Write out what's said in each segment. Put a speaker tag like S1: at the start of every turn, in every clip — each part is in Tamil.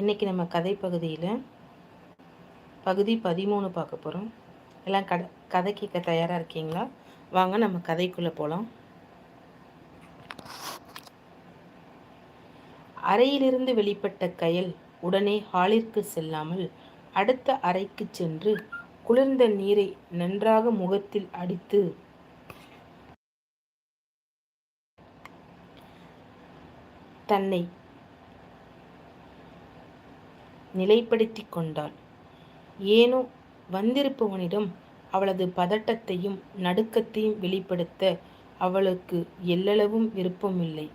S1: இன்றைக்கி நம்ம கதை பகுதியில் பகுதி பதிமூணு பார்க்க போகிறோம் எல்லாம் கட கதை கேட்க தயாராக இருக்கீங்களா? வாங்க நம்ம கதைக்குள்ளே போகலாம் அறையிலிருந்து வெளிப்பட்ட கயல் உடனே ஹாலிற்கு செல்லாமல் அடுத்த அறைக்கு சென்று குளிர்ந்த நீரை நன்றாக முகத்தில் அடித்து தன்னை நிலைப்படுத்தி கொண்டாள். ஏனோ வந்திருப்பவனிடம் அவளது பதட்டத்தையும் நடுக்கத்தையும் வெளிப்படுத்த அவளுக்கு எல்லளவும் விருப்பமில்லை.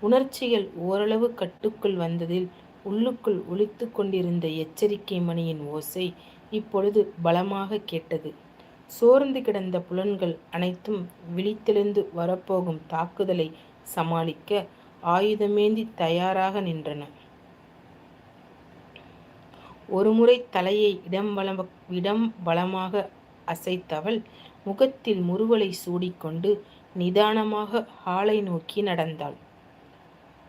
S1: உணர்ச்சிகள் ஓரளவு கட்டுக்குள் வந்ததில் உள்ளுக்குள் ஒழித்து கொண்டிருந்த எச்சரிக்கை மணியின் ஓசை இப்பொழுது பலமாக கேட்டது. சோர்ந்து கிடந்த புலன்கள் அனைத்தும் விழித்தெழுந்து வரப்போகும் தாக்குதலை சமாளிக்க ஆயுதமேந்தி தயாராக நின்றன. ஒருமுறை தலையை இடம் வளம் இடம் பலமாக அசைத்தவள் முகத்தில் முறுவலை சூடிக்கொண்டு நிதானமாக ஹாலை நோக்கி நடந்தாள்.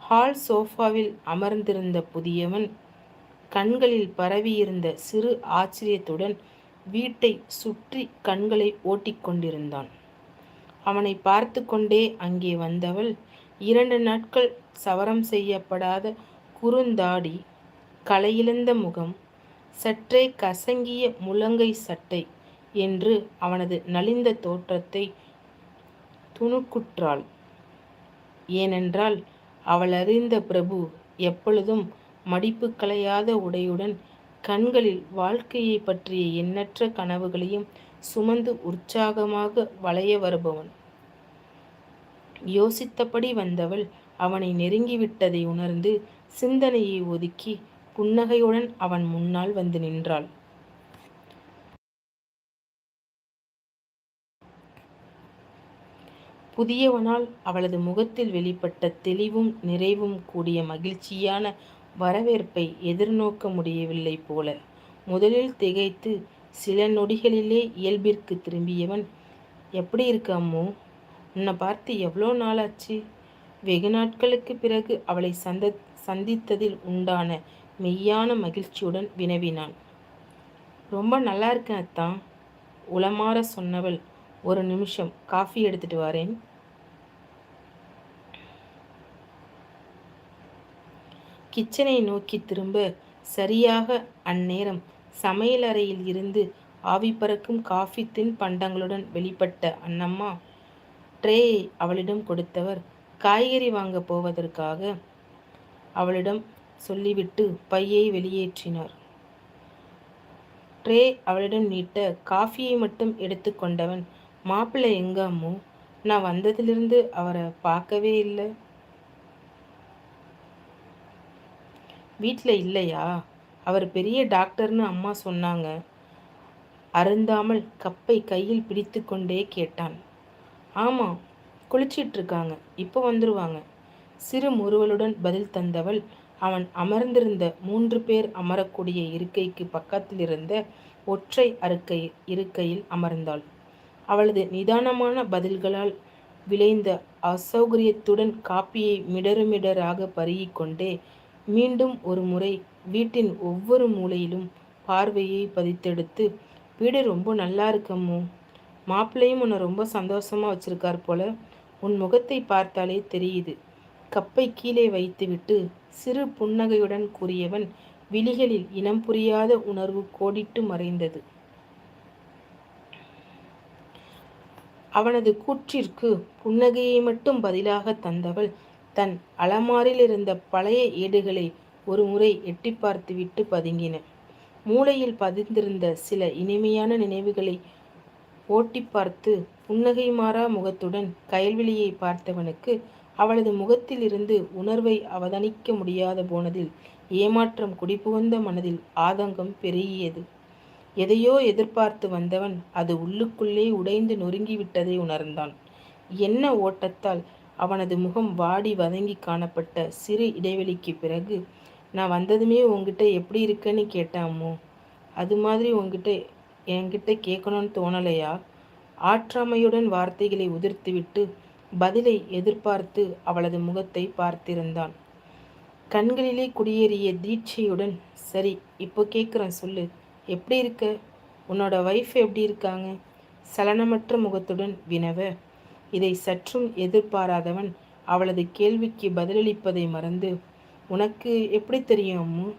S1: ஹால் சோஃபாவில் அமர்ந்திருந்த புதியவன் கண்களில் பரவியிருந்த சிறு ஆச்சரியத்துடன் வீட்டை சுற்றி கண்களை ஓட்டிக்கொண்டிருந்தான். அவனை பார்த்து கொண்டே அங்கே வந்தவள் இரண்டு நாட்கள் சவரம் செய்யப்படாத குறுந்தாடி கலையிழந்த முகம் சற்றே கசங்கிய முழங்கை சட்டை என்று அவனது நலிந்த தோற்றத்தை துணுக்குற்றாள். ஏனென்றால் அவள் அறிந்த பிரபு எப்பொழுதும் மடிப்பு கலையாத உடையுடன் கண்களில் வாழ்க்கையை பற்றிய எண்ணற்ற கனவுகளையும் சுமந்து உற்சாகமாக வளைய வருபவன். யோசித்தபடி வந்தவள் அவனை நெருங்கிவிட்டதை உணர்ந்து சிந்தனையை ஒதுக்கி புன்னகையுடன் அவன் முன்னால் வந்து நின்றாள். புதியவனால் அவளது முகத்தில் வெளிப்பட்ட தெளிவும் நிறைவும் கூடிய மகிழ்ச்சியான வரவேற்பை எதிர்நோக்க முடியவில்லை போல. முதலில் திகைத்து சில நொடிகளிலே இயல்பிற்கு திரும்பியவன் எப்படி இருக்கு அம்மோ? உன்னை பார்த்து எவ்வளோ நாளாச்சு? வெகு நாட்களுக்கு பிறகு அவளை சந்த சந்தித்ததில் உண்டான மெய்யான மகிழ்ச்சியுடன் வினவினான். ரொம்ப நல்லா இருக்கேன் அத்தான் உளமாற சொன்னவள். ஒரு நிமிஷம் காஃபி எடுத்துட்டு வரேன். கிச்சனை நோக்கி திரும்ப சரியாக அந்நேரம் சமையலறையில் இருந்து ஆவி பறக்கும் காஃபி தின் பண்டங்களுடன் வெளிப்பட்ட அண்ணம்மா ட்ரேயை அவளிடம் கொடுத்தவர் காய்கறி வாங்க போவதற்காக. அவளிடம் சொல்லிவிட்டு பையை வெளியேற்றினார். ட்ரே அவளிடம் நீட்ட காஃபியை மட்டும் எடுத்துக்கொண்டவன் மாப்பிள்ளை எங்க அம்மு? நான் வந்ததிலிருந்து அவரை பார்க்கவே இல்லை. வீட்டில் இல்லையா? அவர் பெரிய டாக்டர்னு அம்மா சொன்னாங்க. அருந்தாமல் கப்பை கையில் பிடித்து கொண்டே கேட்டான். ஆமாம் குளிச்சிட்ருக்காங்க இப்போ வந்துருவாங்க சிறு முறுவலுடன் பதில் தந்தவள் அவன் அமர்ந்திருந்த மூன்று பேர் அமரக்கூடிய இருக்கைக்கு பக்கத்தில் இருந்த ஒற்றை அறுக்கை இருக்கையில் அமர்ந்தாள். அவளது நிதானமான பதில்களால் விளைந்த அசௌகரியத்துடன் காப்பியை மிடருமிடராக பருகிக்கொண்டே மீண்டும் ஒரு முறை வீட்டின் ஒவ்வொரு மூலையிலும் பார்வையை பதித்தெடுத்து வீடு ரொம்ப நல்லா இருக்கம்மோ. மாப்பிள்ளையும் உன்னை ரொம்ப சந்தோஷமா வச்சிருக்கார் போல. உன் முகத்தை பார்த்தாலே தெரியுது. கப்பை கீழே வைத்துவிட்டு சிறு புன்னகையுடன் கூறியவன் விழிகளில் இனம் புரியாத உணர்வு கோடிட்டு மறைந்தது. அவனது கூற்றிற்கு புன்னகையை மட்டும் பதிலாக தந்தவள் தன் அலமாரில் இருந்த பழைய ஏடுகளை ஒரு முறை எட்டி பார்த்துவிட்டு பதுங்கின. மூளையில் பதிந்திருந்த சில இனிமையான நினைவுகளை ஓட்டி பார்த்து புன்னகை மாறா முகத்துடன் கயல்வெளியை பார்த்தவனுக்கு அவளது முகத்தில் இருந்து உணர்வை அவதானிக்க முடியாத போனதில் ஏமாற்றம் குடிபுகுந்த மனதில் ஆதங்கம் பெருகியது. எதையோ எதிர்பார்த்து வந்தவன் அது உள்ளுக்குள்ளே உடைந்து நொறுங்கிவிட்டதை உணர்ந்தான். என்ன ஓட்டத்தால் அவனது முகம் வாடி வதங்கி காணப்பட்ட சிறு இடைவெளிக்கு பிறகு நான் வந்ததுமே உங்ககிட்ட எப்படி இருக்குன்னு கேட்டாமோ? அது மாதிரி உங்ககிட்ட என்கிட்ட கேட்கணும்னு தோணலையா ஆற்றாமையுடன் வார்த்தைகளை உதிர்த்துவிட்டு பதிலை எதிர்பார்த்து அவளது முகத்தை பார்த்திருந்தான். கண்களிலே குடியேறிய தீட்சையுடன் சரி இப்போ கேட்குறேன் சொல்லு. எப்படி இருக்க? உன்னோட ஒய்ஃப் எப்படி இருக்காங்க? சலனமற்ற முகத்துடன் வினவ. இதை சற்றும் எதிர்பாராதவன் அவளது கேள்விக்கு பதிலளிப்பதை மறந்து உனக்கு எப்படி தெரியும்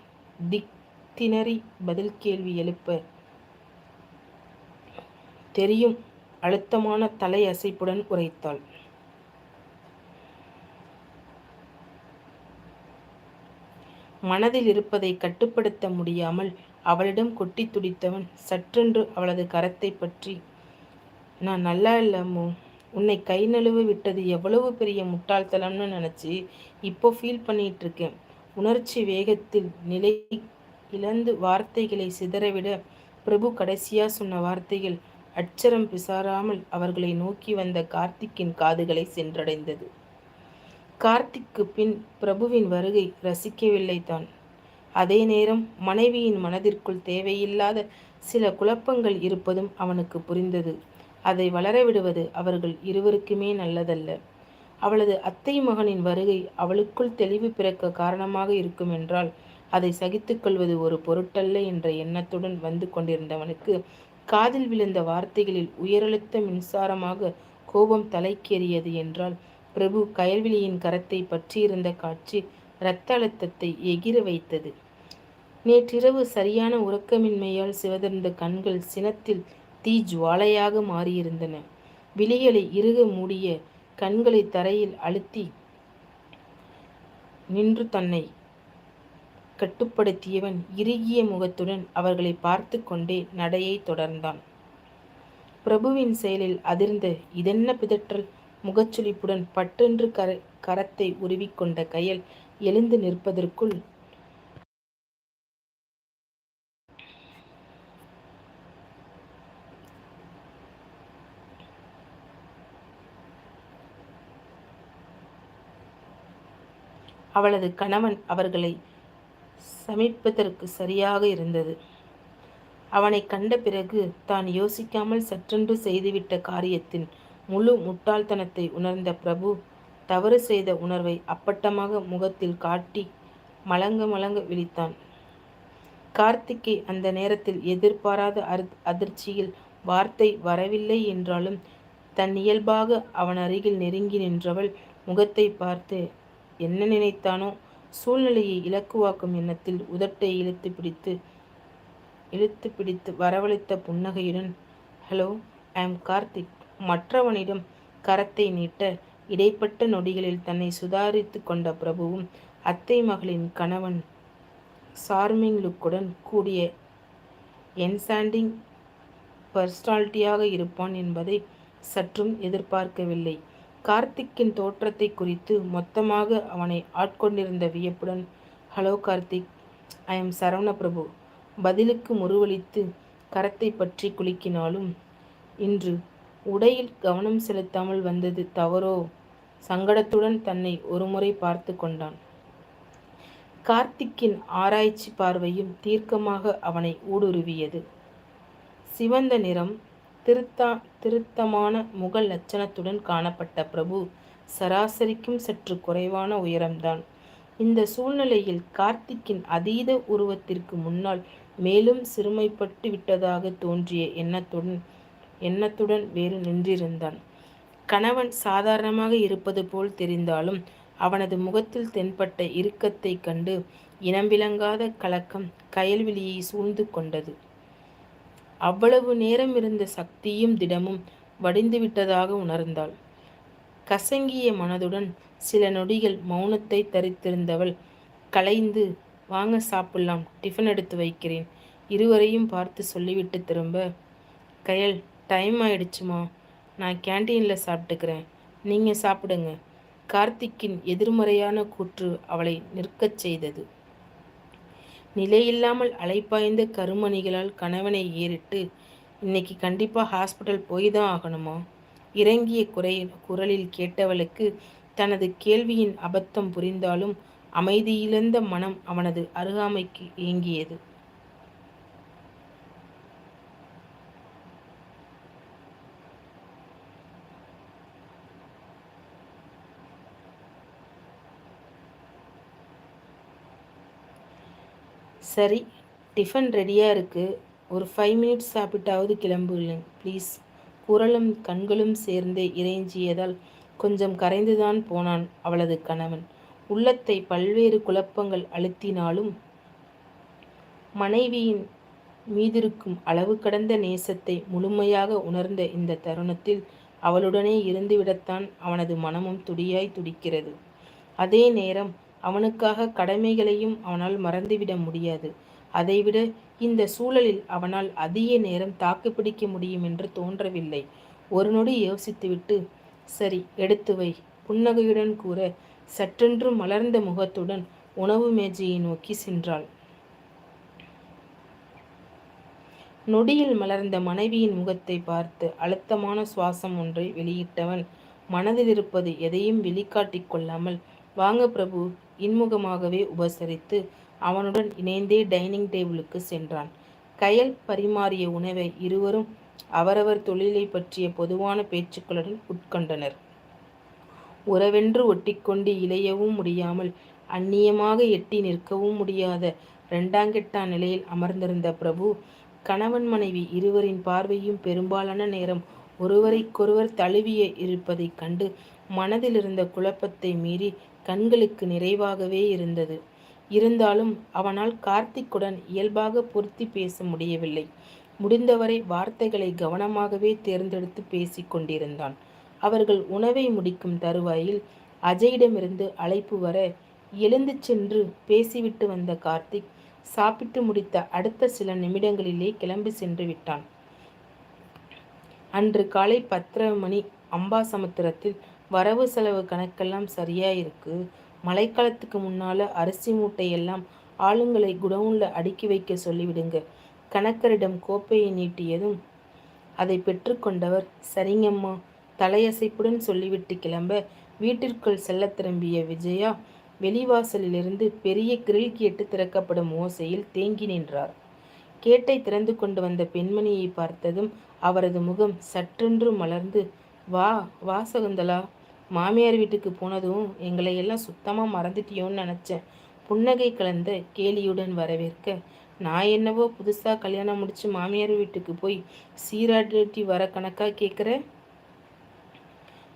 S1: திக் திணறி பதில் கேள்வி எழுப்ப. தெரியும். அழுத்தமான தலை அசைப்புடன் உரைத்தாள். மனதில் இருப்பதை கட்டுப்படுத்த முடியாமல் அவளிடம் கொட்டி துடித்தவன் சற்றென்று அவளது கரத்தை பற்றி நான் நல்லா இல்லமோ உன்னை கை நழுவ விட்டது எவ்வளவு பெரிய முட்டாள்தனம்னு நினச்சி இப்போ ஃபீல் பண்ணிட்டு இருக்கேன் உணர்ச்சி வேகத்தில் நிலை இழந்து வார்த்தைகளை சிதறவிட பிரபு கடைசியா சொன்ன வார்த்தைகள் அச்சரம் பிசாராமல் அவர்களை நோக்கி வந்த கார்த்திக்கின் காதுகளை சென்றடைந்தது. கார்த்திக்கு பின் பிரபுவின் வருகை ரசிக்கவில்லை தான் அதே நேரம் மனைவியின் மனதிற்குள் தேவையில்லாத சில குழப்பங்கள் இருப்பதும் அவனுக்கு புரிந்தது. அதை வளரவிடுவது அவர்கள் இருவருக்குமே நல்லதல்ல. அவளது அத்தை மகனின் வருகை அவளுக்குள் தெளிவு பிறக்க காரணமாக இருக்கும் என்றால் அதை சகித்துக்கொள்வது ஒரு பொருட்டல்ல என்ற எண்ணத்துடன் வந்து கொண்டிருந்தவனுக்கு காதில் விழுந்த வார்த்தைகளில் உயரழுத்த மின்சாரமாக கோபம் தலைக்கேறியது என்றால் பிரபு கயல்விழியின் கரத்தை பற்றியிருந்த காட்சி இரத்த அழுத்தத்தை எகிர வைத்தது. நேற்றிரவு சரியான உறக்கமின்மையால் சிவதிருந்த கண்கள் சினத்தில் தீ ஜுவாலையாக மாறியிருந்தன. விழிகளை இறுக மூடிய கண்களை தரையில் அழுத்தி நின்று தன்னை கட்டுப்படுத்தியவன் இறுகிய முகத்துடன் அவர்களை பார்த்து கொண்டே நடையை தொடர்ந்தான். பிரபுவின் செயலில் அதிர்ந்த இதென்ன பிதற்றல் முகச்சுளிப்புடன் பட்டென்று கர கரத்தை உருவிக்கொண்ட கையல் எழுந்து நிற்பதற்குள் அவளது கணவன் அவர்களை சமைப்பதற்கு சரியாக இருந்தது. அவனை கண்ட பிறகு தான் யோசிக்காமல் சற்றென்று செய்துவிட்ட காரியத்தின் முழு முட்டாள்தனத்தை உணர்ந்த பிரபு தவறு செய்த உணர்வை அப்பட்டமாக முகத்தில் காட்டி மலங்க மலங்க விழித்தான். கார்த்திக்கை அந்த நேரத்தில் எதிர்பாராத அதிர்ச்சியில் வார்த்தை வரவில்லை என்றாலும் தன் இயல்பாக அவன் அருகில் நெருங்கி நின்றவள் முகத்தை பார்த்து என்ன நினைத்தானோ? சூழ்நிலையை இலக்குவாக்கும் எண்ணத்தில் உதட்டை இழுத்து பிடித்து இழுத்து பிடித்து வரவழைத்த புன்னகையுடன் ஹலோ ஐ எம் கார்த்திக் மற்றவனிடம் கரத்தை நீட்ட இடைப்பட்ட நொடிகளில் தன்னை சுதாரித்து கொண்ட பிரபுவும் அத்தை மகளின் கணவன் சார்மிங் லுக்குடன் கூடிய என்சாண்டிங் பர்ஸ்டாலிட்டியாக இருப்பான் என்பதை சற்றும் எதிர்பார்க்கவில்லை. கார்த்திக்கின் தோற்றத்தை குறித்து மொத்தமாக அவனை ஆட்கொண்டிருந்த வியப்புடன் hello Karthik I am Saravana Prabhu பதிலுக்கு முருவளித்து கரத்தை பற்றி குலுக்கினாலும் இன்று உடையில் கவனம் செலுத்தாமல் வந்தது தவறோ? சங்கடத்துடன் தன்னை ஒருமுறை பார்த்து கொண்டான். கார்த்திக்கின் ஆராய்ச்சி பார்வையும் தீர்க்கமாக அவனை ஊடுருவியது. சிவந்த நிறம் திருத்தா திருத்தமான முக லட்சணத்துடன் காணப்பட்ட பிரபு சராசரிக்கும் சற்று குறைவான உயரம்தான். இந்த சூழ்நிலையில் கார்த்திக்கின் அதீத உருவத்திற்கு முன்னால் மேலும் சிறுமைப்பட்டு விட்டதாக தோன்றிய எண்ணத்துடன் எண்ணத்துடன் வேறு நின்றிருந்தான். கணவன் சாதாரணமாக இருப்பது போல் தெரிந்தாலும் அவனது முகத்தில் தென்பட்ட இறுக்கத்தை கண்டு இனம் விளங்காத கலக்கம் கயல்விழியை சூழ்ந்து கொண்டது. அவ்வளவு நேரம் இருந்த சக்தியும் திடமும் வடிந்துவிட்டதாக உணர்ந்தாள். கசங்கிய மனதுடன் சில நொடிகள் மௌனத்தை தரித்திருந்தவள் கலைந்து வாங்க சாப்பிடலாம் டிஃபன் எடுத்து வைக்கிறேன் இருவரையும் பார்த்து சொல்லிவிட்டு திரும்ப. கயல் டைம் ஆயிடுச்சுமா. நான் கேன்டீனில் சாப்பிட்டுக்கிறேன். நீங்கள் சாப்பிடுங்க. கார்த்திக்கின் எதிர்மறையான கூற்று அவளை நிற்கச் செய்தது. நிலையில்லாமல் அலைப்பாய்ந்த கருமணிகளால் கணவனை ஏறிட்டு இன்னைக்கு கண்டிப்பாக ஹாஸ்பிட்டல் போய் தான் ஆகணுமா? இறங்கிய குறை குரலில் கேட்டவளுக்கு தனது கேள்வியின் அபத்தம் புரிந்தாலும் அமைதியிழந்த மனம் அவனது அருகாமைக்கு ஏங்கியது. சரி டிஃபன் ரெடியாக இருக்குது ஒரு ஃபைவ் மினிட்ஸ் சாப்பிட்டாவது கிளம்புகிறேன். ப்ளீஸ் குரலும் கண்களும் சேர்ந்து இறைஞ்சியதால் கொஞ்சம் கரைந்துதான் போனான் அவளது கணவன். உள்ளத்தை பல்வேறு குழப்பங்கள் அழுத்தினாலும் மனைவியின் மீதிருக்கும் அளவு கடந்த நேசத்தை முழுமையாக உணர்ந்த இந்த தருணத்தில் அவளுடனே இருந்துவிடத்தான் அவனது மனமும் துடியாய் துடிக்கிறது. அதே நேரம் அவனுக்காக கடமைகளையும் அவனால் மறந்துவிட முடியாது. அதைவிட இந்த சூழலில் அவனால் அதிக நேரம் தாக்குப்பிடிக்க முடியும் என்று தோன்றவில்லை. ஒரு நொடி யோசித்துவிட்டு சரி எடுத்து வை புன்னகையுடன் கூற சற்றென்று மலர்ந்த முகத்துடன் உணவு மேஜையை நோக்கி சென்றாள். நொடியில் மலர்ந்த மனைவியின் முகத்தை பார்த்து அழுத்தமான சுவாசம் ஒன்றை வெளியிட்டவன் மனதில் இருப்பது எதையும் வெளிக்காட்டிக் கொள்ளாமல் வாங்க பிரபு இன்முகமாகவே உபசரித்து அவனுடன் இணைந்தே டைனிங் டேபிளுக்கு சென்றான். கயல் பரிமாறிய உணவை இருவரும் அவரவர் தொழிலை பற்றிய பொதுவான பேச்சுக்களுடன் உட்கொண்டனர். உறவென்று ஒட்டிக்கொண்டு இளையவும் முடியாமல் அந்நியமாக எட்டி நிற்கவும் முடியாத ரெண்டாங்கெட்டா நிலையில் அமர்ந்திருந்த பிரபு கணவன் மனைவி இருவரின் பார்வையும் பெரும்பாலான நேரம் ஒருவரைக்கொருவர் தழுவிய இருப்பதைக் கண்டு மனதில் இருந்த குழப்பத்தை மீறி கண்களுக்கு நிறைவாகவே இருந்தது. இருந்தாலும் அவனால் கார்த்திக்குடன் இயல்பாக பொருத்தி பேச முடியவில்லை. முடிந்தவரை வார்த்தைகளை கவனமாகவே தேர்ந்தெடுத்து பேசிக்கொண்டிருந்தான் அவர்கள் உணவை முடிக்கும் தருவாயில் அஜயிடமிருந்து அழைப்பு வர எழுந்து சென்று பேசிவிட்டு வந்த கார்த்திக் சாப்பிட்டு முடித்த அடுத்த சில நிமிடங்களிலே கிளம்பி சென்று விட்டான். அன்று காலை பத்தரை மணி அம்பாசமுத்திரத்தில் வரவு செலவு கணக்கெல்லாம் சரியாக இருக்கு. மழைக்காலத்துக்கு முன்னால அரிசி மூட்டை எல்லாம் ஆளுங்களை குடவுனில் அடுக்கி வைக்க சொல்லிவிடுங்க. கணக்கரிடம் கோப்பையை நீட்டியதும் அதை பெற்றுக்கொண்டவர் சரிங்கம்மா. தலையசைப்புடன் சொல்லிவிட்டு கிளம்ப வீட்டிற்குள் செல்ல திரும்பிய விஜயா வெளிவாசலிலிருந்து பெரிய கிரில் கேட்டு திறக்கப்படும் ஓசையில் தேங்கி நின்றார். கேட்டை திறந்து கொண்டு வந்த பெண்மணியை பார்த்ததும் அவரது முகம் சற்றென்று மலர்ந்து வா வா சகுந்தலா. மாமியார் வீட்டுக்கு போனதும் எங்களை எல்லாம் சுத்தமாக மறந்துட்டியோன்னு நினச்சேன். புன்னகை கலந்த கேலியுடன் வரவேற்க. நான் என்னவோ புதுசாக கல்யாணம் முடித்து மாமியார் வீட்டுக்கு போய் சீராட்டி வர கணக்காக கேட்குற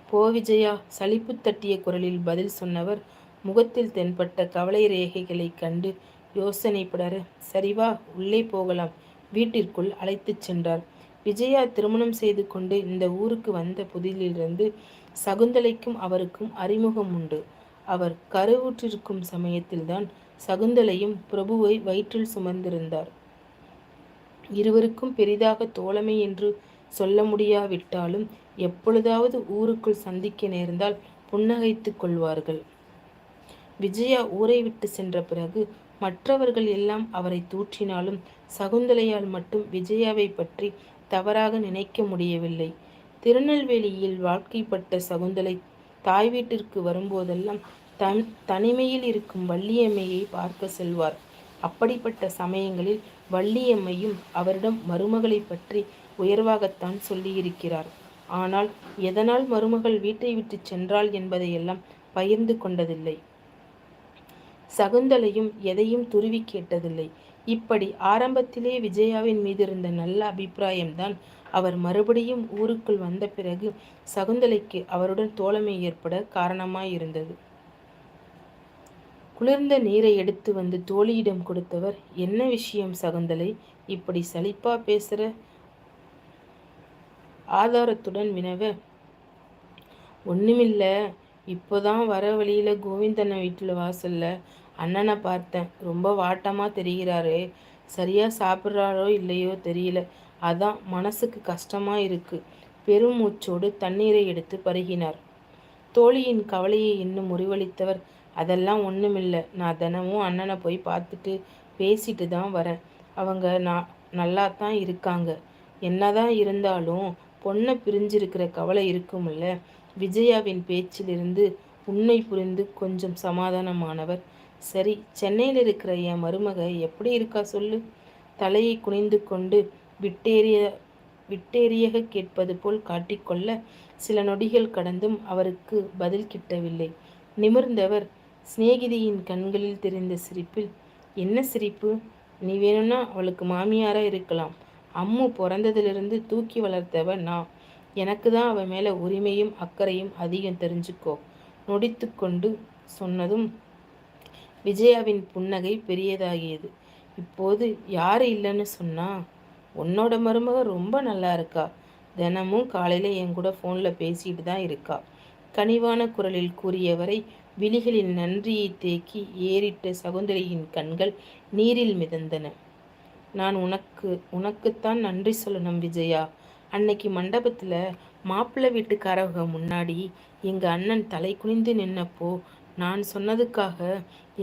S1: போ விஜயா சலிப்பு தட்டிய குரலில் பதில் சொன்னவர் முகத்தில் தென்பட்ட கவலை ரேகைகளைக் கண்டு யோசனைப்படற. சரிவா உள்ளே போகலாம். வீட்டிற்குள் அழைத்துச் சென்றார். விஜயா திருமணம் செய்து கொண்டு இந்த ஊருக்கு வந்த புதிலிருந்து சகுந்தலைக்கும் அவருக்கும் அறிமுகம் உண்டு. அவர் கருவுற்றிருக்கும் சமயத்தில்தான் சகுந்தலையும் பிரபுவை வயிற்றில் சுமந்திருந்தார். இருவருக்கும் பெரிதாக தோழமை என்று சொல்ல முடியாவிட்டாலும் எப்பொழுதாவது ஊருக்குள் சந்திக்க நேர்ந்தால் புன்னகைத்துக் கொள்வார்கள். விஜயா ஊரை விட்டு சென்ற பிறகு மற்றவர்கள் எல்லாம் அவரை தூற்றினாலும் சகுந்தலையால் மட்டும் விஜயாவை பற்றி தவறாக நினைக்க முடியவில்லை. திருநெல்வேலியில் வாழ்க்கைப்பட்ட சகுந்தலை தாய் வீட்டிற்கு வரும்போதெல்லாம் தன் தனிமையில் இருக்கும் வள்ளியம்மையை பார்க்க செல்வார். அப்படிப்பட்ட சமயங்களில் வள்ளியம்மையும் அவரிடம் மருமகளை பற்றி உயர்வாகத்தான் சொல்லியிருக்கிறார். ஆனால் எதனால் மருமகள் வீட்டை விட்டு சென்றாள் என்பதையெல்லாம் பகிர்ந்து கொண்டதில்லை. சகுந்தலையும் எதையும் துருவி கேட்டதில்லை. இப்படி ஆரம்பத்திலே விஜயாவின் மீது இருந்த நல்ல அபிப்பிராயம்தான் அவர் மறுபடியும் ஊருக்குள் வந்த பிறகு சகுந்தலைக்கு அவருடன் தோழமை ஏற்பட காரணமாயிருந்தது. குளிர்ந்த நீரை எடுத்து வந்து தோழியிடம் கொடுத்தவர் என்ன விஷயம் சகுந்தலை? இப்படி சலிப்பா பேசுற? ஆதாரத்துடன் வினவ ஒண்ணுமில்ல. இப்போதான் வர வழியில கோவிந்தண்ண வீட்டில் வாசல்ல. அண்ணனை பார்த்தேன். ரொம்ப வாட்டமாக தெரிகிறாரு. சரியாக சாப்பிட்றாரோ இல்லையோ தெரியல. அதான் மனசுக்கு கஷ்டமாக இருக்குது பெருமூச்சோடு தண்ணீரை எடுத்து பருகினார். தோழியின் கவலையை இன்னும் முறிவளித்தவர் அதெல்லாம் ஒன்றுமில்லை நான் தினமும் அண்ணனை போய் பார்த்துட்டு பேசிட்டு தான் வரேன். அவங்க நான் நல்லா தான் இருக்காங்க. என்னதான் இருந்தாலும் பொண்ணை பிரிஞ்சிருக்கிற கவலை இருக்கும்ல. விஜயாவின் பேச்சிலிருந்து உண்மை புரிந்து கொஞ்சம் சமாதானமானவர். சரி சென்னையில் இருக்கிற என் மருமக எப்படி இருக்கா சொல்லு? தலையை குனிந்து கொண்டு விட்டேறிய விட்டேறியக கேட்பது போல் காட்டிக்கொள்ள சில நொடிகள் கடந்தும் அவருக்கு பதில் கிட்டவில்லை. நிமிர்ந்தவர் சிநேகிதியின் கண்களில் தெரிந்த சிரிப்பில் என்ன சிரிப்பு? நீ வேணும்னா அவளுக்கு மாமியாராக இருக்கலாம். அம்மு பிறந்ததிலிருந்து தூக்கி வளர்த்தவ நான் எனக்கு தான் அவன் மேலே உரிமையும் அக்கறையும் அதிகம் தெரிஞ்சுக்கோ. நொடித்து கொண்டு சொன்னதும் விஜயாவின் புன்னகை பெரியதாகியது. இப்போது யார் இல்லைன்னு சொன்னா உன்னோட மருமக ரொம்ப நல்லா இருக்கா. தினமும் காலையில் என் கூட ஃபோனில் பேசிட்டு தான் இருக்கா கனிவான குரலில் கூறியவரை விழிகளின் நன்றியை தேக்கி ஏறிட்ட சகுந்தரியின் கண்கள் நீரில் மிதந்தன. நான் உனக்கு உனக்குத்தான் நன்றி சொல்லணும் விஜயா. அன்னைக்கு மண்டபத்தில் மாப்பிள்ளை வீட்டுக்காரவங்க முன்னாடி எங்கள் அண்ணன் தலை குனிந்து நின்னப்போ நான் சொன்னதுக்காக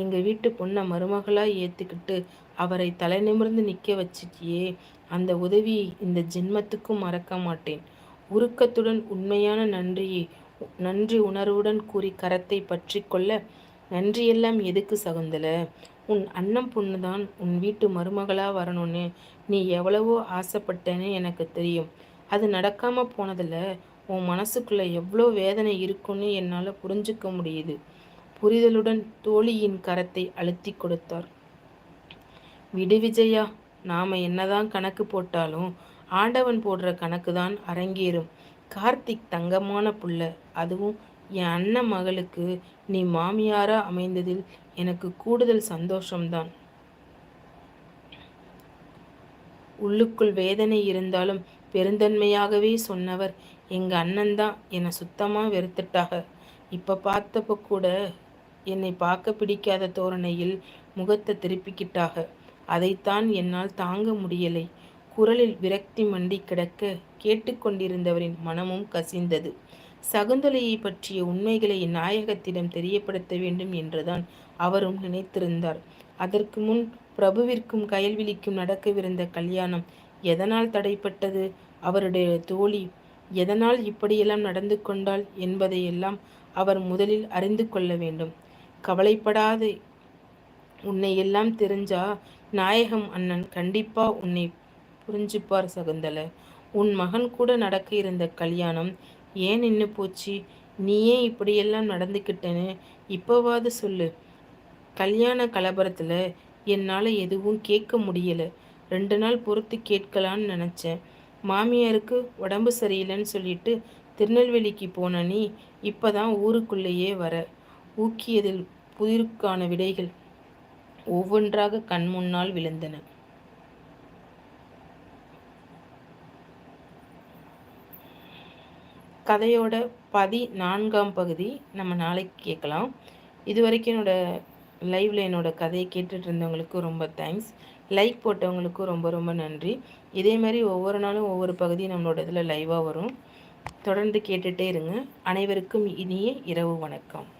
S1: எங்கள் வீட்டு பொண்ணை மருமகளாக ஏற்றுக்கிட்டு அவரை தலை நிமிர்ந்து நிற்க வச்சுட்டியே அந்த உதவி இந்த ஜென்மத்துக்கும் மறக்க மாட்டேன். உருக்கத்துடன் உண்மையான நன்றியை நன்றி உணர்வுடன் கூறி கரத்தை பற்றி கொள்ள நன்றியெல்லாம் எதுக்கு சகுந்தல? உன் அண்ணன் பொண்ணு தான் உன் வீட்டு மருமகளாக வரணும்னு நீ எவ்வளவோ ஆசைப்பட்டேன்னு எனக்கு தெரியும். அது நடக்காமல் போனதில் உன் மனசுக்குள்ளே எவ்வளோ வேதனை இருக்குன்னு என்னால் புரிஞ்சுக்க முடியுது. புரிதலுடன் தோழியின் கரத்தை அழுத்தி கொடுத்தார். விடு விஜயா நாம என்னதான் கணக்கு போட்டாலும் ஆண்டவன் போடுற கணக்கு தான் அரங்கேறும். கார்த்திக் தங்கமான புள்ள. அதுவும் என் அண்ணன் மகளுக்கு நீ மாமியாரா அமைந்ததில் எனக்கு கூடுதல் சந்தோஷம்தான். உள்ளுக்குள் வேதனை இருந்தாலும் பெருந்தன்மையாகவே சொன்னவர் எங்கள் அண்ணன் தான் என்னை சுத்தமாக வெறுத்துட்டாக. இப்போ பார்த்தப்போ கூட என்னை பார்க்க பிடிக்காத தோரணையில் முகத்தை திருப்பிக்கிட்டாக. அதைத்தான் என்னால் தாங்க முடியலை. குரலில் விரக்தி மண்டி கிடக்க கேட்டுக்கொண்டிருந்தவரின் மனமும் கசிந்தது. சகுந்தலையை பற்றிய உண்மைகளை நாயகத்திடம் தெரியப்படுத்த வேண்டும் என்றுதான் அவரும் நினைத்திருந்தார். அதற்கு முன் பிரபுவிற்கும் கயல்விழிக்கும் நடக்கவிருந்த கல்யாணம் எதனால் தடைப்பட்டது? அவருடைய தோழி எதனால் இப்படியெல்லாம் நடந்து கொண்டாள் என்பதையெல்லாம் அவர் முதலில் அறிந்து கொள்ள வேண்டும். கவலைப்படாதே. உன்னை எல்லாம் தெரிஞ்சா நாயகம் அண்ணன் கண்டிப்பா உன்னை புரிஞ்சுப்பார் சகுந்தல. உன் மகன் கூட நடக்க இருந்த கல்யாணம் ஏன் நின்று போச்சு? நீ ஏன் இப்படியெல்லாம் நடந்துக்கிட்டேன்னு இப்போவாது சொல்லு. கல்யாண கலபரத்தில் என்னால் எதுவும் கேட்க முடியலை. ரெண்டு நாள் பொறுத்து கேட்கலான்னு நினச்சேன். மாமியாருக்கு உடம்பு சரியில்லைன்னு சொல்லிட்டு திருநெல்வேலிக்கு போன நீ இப்போ தான் ஊருக்குள்ளேயே வர. ஊக்கியதில் புதிருக்கான விடைகள் ஒவ்வொன்றாக கண் முன்னால் விழுந்தன. கதையோட பதி நான்காம் பகுதி நம்ம நாளைக்கு கேட்கலாம். இது வரைக்கும் என்னோடய லைவில் என்னோடய கதையை கேட்டுட்டு இருந்தவங்களுக்கும் ரொம்ப தேங்க்ஸ் லைக் போட்டவங்களுக்கும் ரொம்ப ரொம்ப நன்றி. இதே மாதிரி ஒவ்வொரு நாளும் ஒவ்வொரு பகுதியும் நம்மளோட இதில் லைவாக வரும். தொடர்ந்து கேட்டுகிட்டே இருங்க. அனைவருக்கும் இனிய இரவு வணக்கம்.